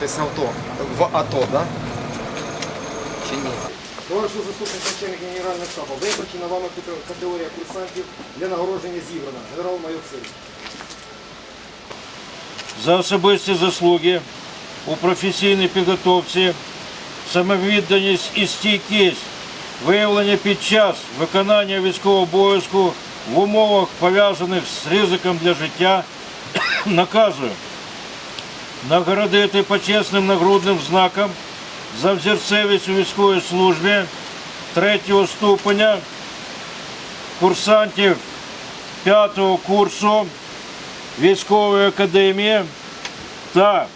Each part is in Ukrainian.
Десь авто. В АТО, да? Чи ні? Товариш заступник начальник генерального штабу, визначена вами категорія курсантів для нагородження зібрана. Генерал-майор Сирій. за особисті заслуги у професійній підготовці, самовідданість і стійкість, виявлення під час виконання військового обов'язку в умовах пов'язаних з ризиком для життя, наказую нагородити почесним нагрудним знаком за взірцевість у військовій службі третього ступеня курсантів п'ятого курсу військової академії та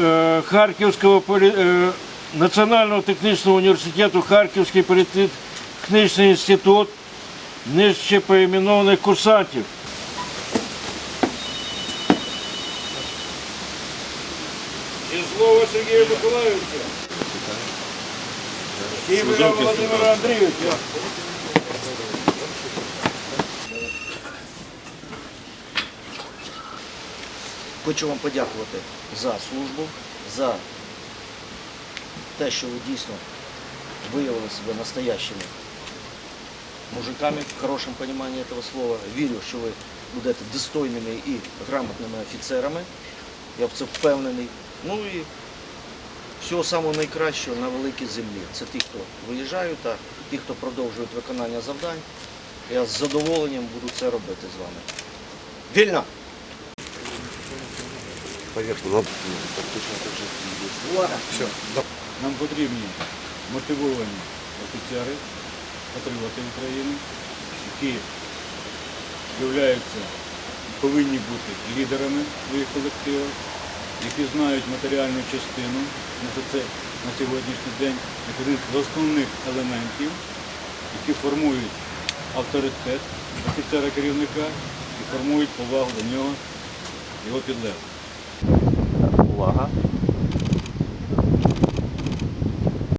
е, Харківського е, Національного технічного університету Харківський політехнічний інститут нижче поіменованих курсантів. І слово Сергія Миколаївича. Ігоря Володимира Андрійовича. Хочу вам подякувати за службу, за те, що ви дійсно виявили себе настоящими мужиками в хорошому розумінні цього слова. Вірю, що ви будете достойними і грамотними офіцерами. Я в це впевнений. Ну і всього самого найкращого на великій землі. Це ті, хто виїжджають, а ті, хто продовжують виконання завдань. Я з задоволенням буду це робити з вами. Вільно! Все. Нам потрібні мотивовані офіцери, патріоти України, які являються, повинні бути лідерами своїх колективів, які знають матеріальну частину це на сьогоднішній день, один з основних елементів, які формують авторитет офіцера керівника і формують повагу до нього, його підлеглих. Увага!